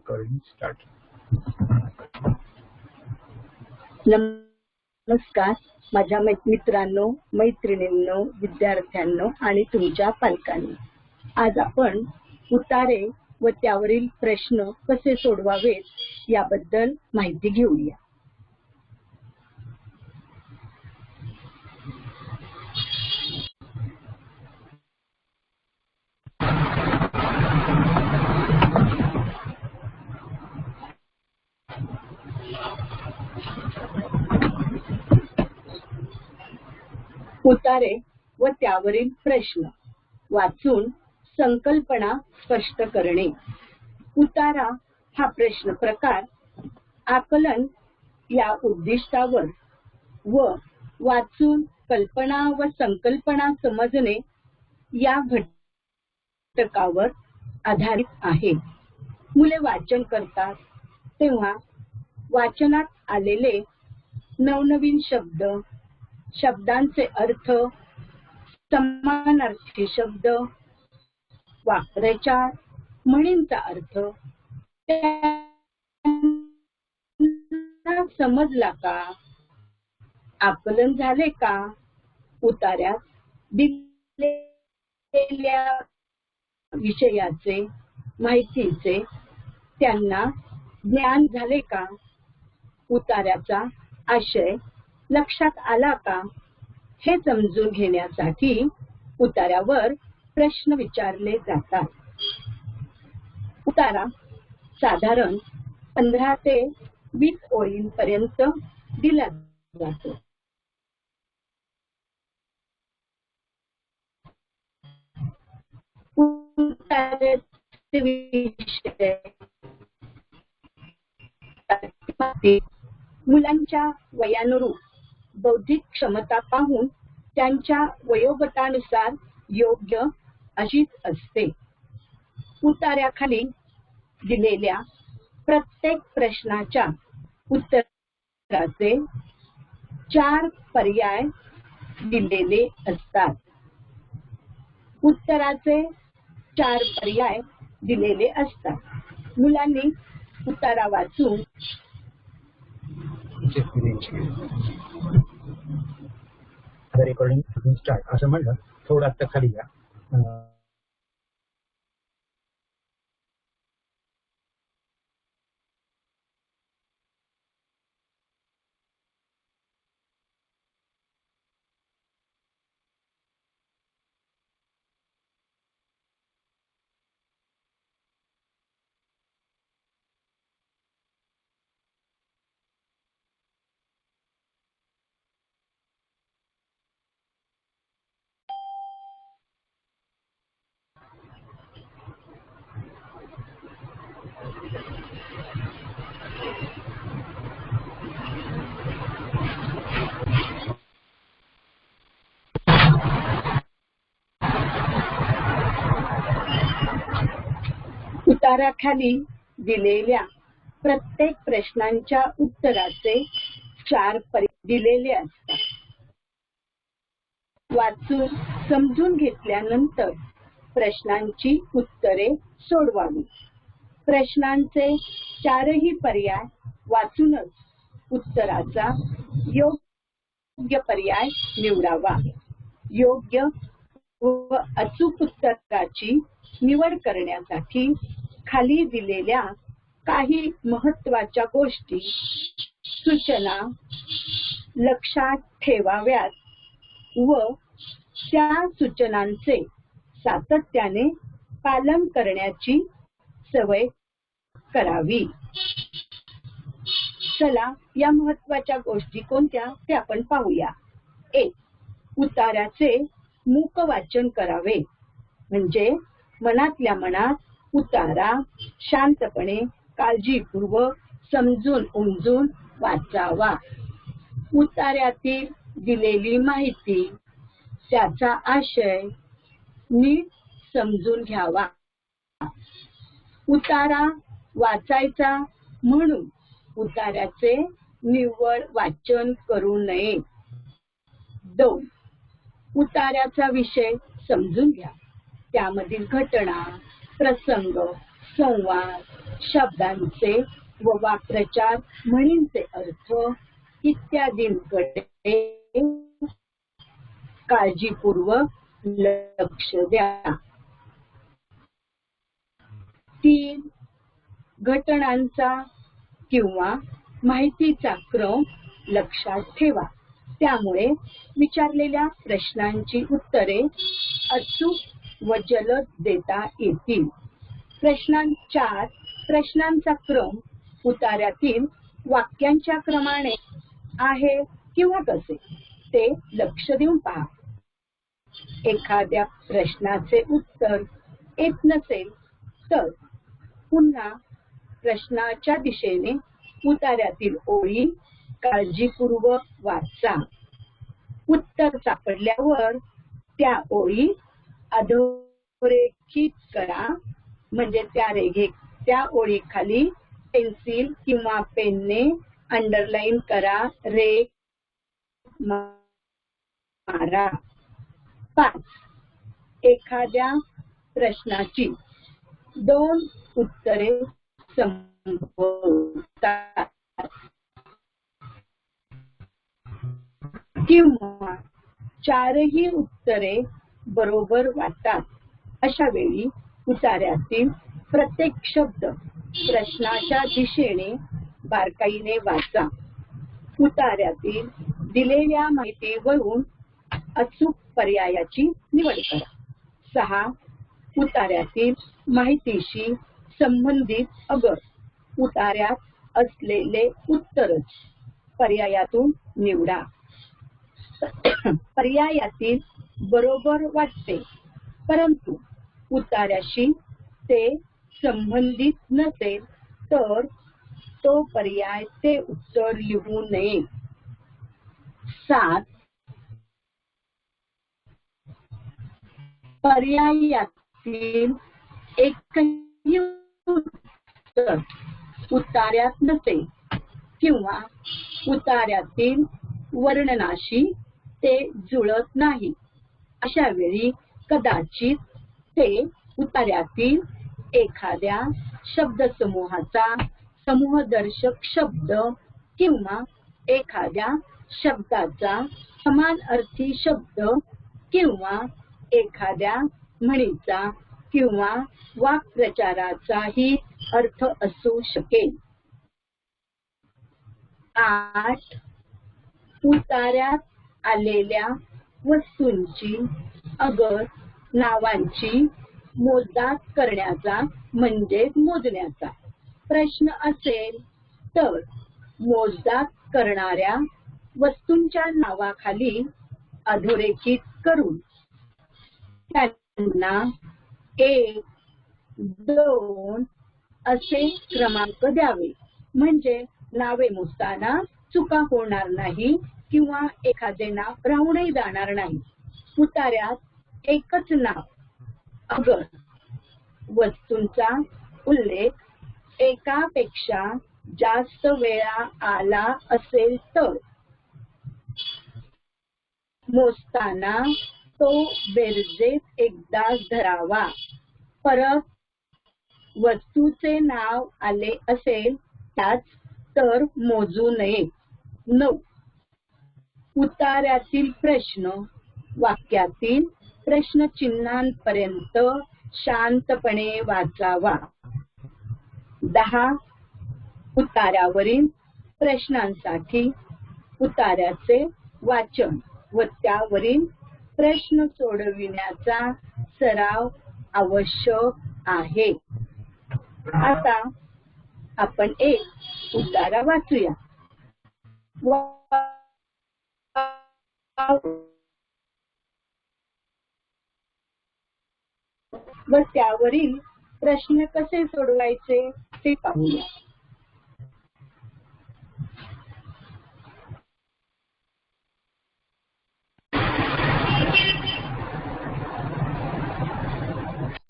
recording start. नमस्कार. माझ्या मित्रांनो मैत्रिणींनो विद्यार्थ्यांनो आणि तुमच्या पालकांनी. आज आपण उतारे व त्यावरील प्रश्न कसे सोडवावेत याबद्दल माहिती घेऊया. उतारे व त्यावरील प्रश्न. वाचून संकल्पना स्पष्ट करणे. उतारा हा प्रश्न प्रकार आकलन या उद्दिष्टावर व वाचून कल्पना व संकल्पना समजणे या घटकावर आधारित आहे. मुले वाचन करतात तेव्हा वाचनात आलेले नवनवीन शब्द शब्दांचे अर्थ समानार्थी शब्द वाक्प्रचार म्हणींचा अर्थ समजला का? आकलन झाले का? उतार्यात दिलेल्या विषयाचे माहितीचे त्यांना ज्ञान झाले का? उतार्याचा आशय लक्षात आला का? हे समजून घेण्यासाठी उतारावर प्रश्न विचारले जातात. उतारा साधारण पंधरा ते वीस ओळींपर्यंत दिला जातो. मुलांच्या वयानुरूप बौद्धिक क्षमता पाहून त्यांच्या वयोगटानुसार योग्य अशीच असते. उतार्याखाली दिलेल्या प्रत्येक प्रश्नाच्या उत्तराचे चार पर्याय दिलेले असतात. उत्तराचे चार पर्याय दिलेले असतात. मुलांनी उतारा वाचून रेकॉर्डिंग स्टार्ट असं म्हणलं थोडं आता खाली घ्या उताराखाली दिलेल्या प्रत्येक प्रश्नांच्या उत्तराचे चार पर्याय दिलेले असतात. वाचून समजून घेतल्यानंतर प्रश्नांची उत्तरे सोडवावी. प्रश्नांचे चारही पर्याय वाचूनच उत्तराचा योग्य पर्याय निवडावा. योग्य व अचूक उत्तराची निवड करण्यासाठी खाली दिलेल्या काही महत्त्वाच्या गोष्टी. सूचना लक्षात ठेवाव्यात व त्या सूचनांचे सातत्याने पालन करण्याची सवय करावी. चला या महत्त्वाच्या गोष्टी कोणत्या ते आपण पाहूया. एक उताऱ्याचे मूक वाचन करावे. म्हणजे मनातल्या मनात उतारा शांतपणे काळजीपूर्वक समजून उमजून वाचावा. उतार्यातील दिलेली माहिती त्याचा आशय नीट समजून घ्यावा. उतारा वाचायचा म्हणून उतार्याचे निव्वळ वाचन करू नये. दोन उतार्याचा विषय समजून घ्या. त्यामधील घटना प्रसंग संवाद शब्दांचे व वाक्प्रचार म्हणींचे अर्थ इत्यादींकडे काळजीपूर्वक लक्ष द्या. तीन घटनांचा किंवा माहितीचा क्रम लक्षात ठेवा. त्यामुळे विचारलेल्या प्रश्नांची उत्तरे अचूक व जलद देता येतील. प्रश्नां चार प्रश्नांचा क्रम उतार्यातील वाक्यांच्या क्रमाने आहे किंवा कसे ते लक्ष देऊन पहा. एखाद्या प्रश्नाचे उत्तर येत नसेल तर पुन्हा प्रश्नाच्या दिशेने उतार्यातील ओळी काळजीपूर्वक वाचा. उत्तर सापडल्यावर त्या ओळी अधोरेखित करा. म्हणजे त्या रेघे त्या ओळीखाली पेन्सिल किंवा पेनने अंडरलाईन करा रेख मारा. पाच. एखाद्या प्रश्नाची दोन उत्तरे संभवतात किंवा चारही उत्तरे बरोबर वाटतात. अशा वेळी उतार्यातील प्रत्येक शब्द प्रश्नाच्या दिशेने बारकाईने वाचा. उतार्यातील दिलेल्या माहितीवरून अचूक पर्यायाची निवड करा. सहा उतार्यातील माहितीशी संबंधित अगर. उतार्यात असलेले उत्तरच पर्यायातून निवडा. पर्यायातील बरोबर वाटते. परंतु उतार्याशी ते संबंधित नसेल तर तो पर्याय ते उत्तर लिहू नये. सात. पर्यायातील एकही उत्तर उतार्यात नसेल किंवा उतार्यातील वर्णनाशी ते जुळत नाही. अशा वेळी कदाचित ते उतार्यातील एखाद्या शब्दसमूहाचा समूहदर्शक शब्द किंवा एखाद्या शब्दाचा समान अर्थी शब्द किंवा एखाद्या म्हणीचा किंवा वाक्प्रचाराचाही अर्थ असू शकेल. आठ. उतार्यात आलेल्या वस्तूंची अगर नावांची मोजदाद करण्याचा म्हणजेच मोजण्याचा प्रश्न असेल तर मोजदाद करणाऱ्या वस्तूंच्या नावाखाली अधोरेखित करून त्यांना एक दोन असे क्रमांक द्यावे. म्हणजे नावे मोजताना चुका होणार नाही किंवा एखादे नाव राहूनही जाणार नाही. उतार्यात एकच नाव. अगर. वस्तूंचा उल्लेख एकापेक्षा जास्त वेळा आला असेल तर. मोजताना तो बेरजेत एकदाच धरावा. परत वस्तूचे नाव आले असेल त्याच तर मोजू नये. नऊ. उतार्यातील प्रश्न वाक्यातील प्रश्नचिन्हांपर्यंत शांतपणे वाचावा. दहा उतार्यावरील प्रश्नांसाठी उतार्याचे वाचन व त्यावरील प्रश्न सोडविण्याचा सराव आवश्यक आहे. आता आपण एक उतारा वाचूया. व त्यावरील प्रश्न कसे सोडवायचे ते पाहूया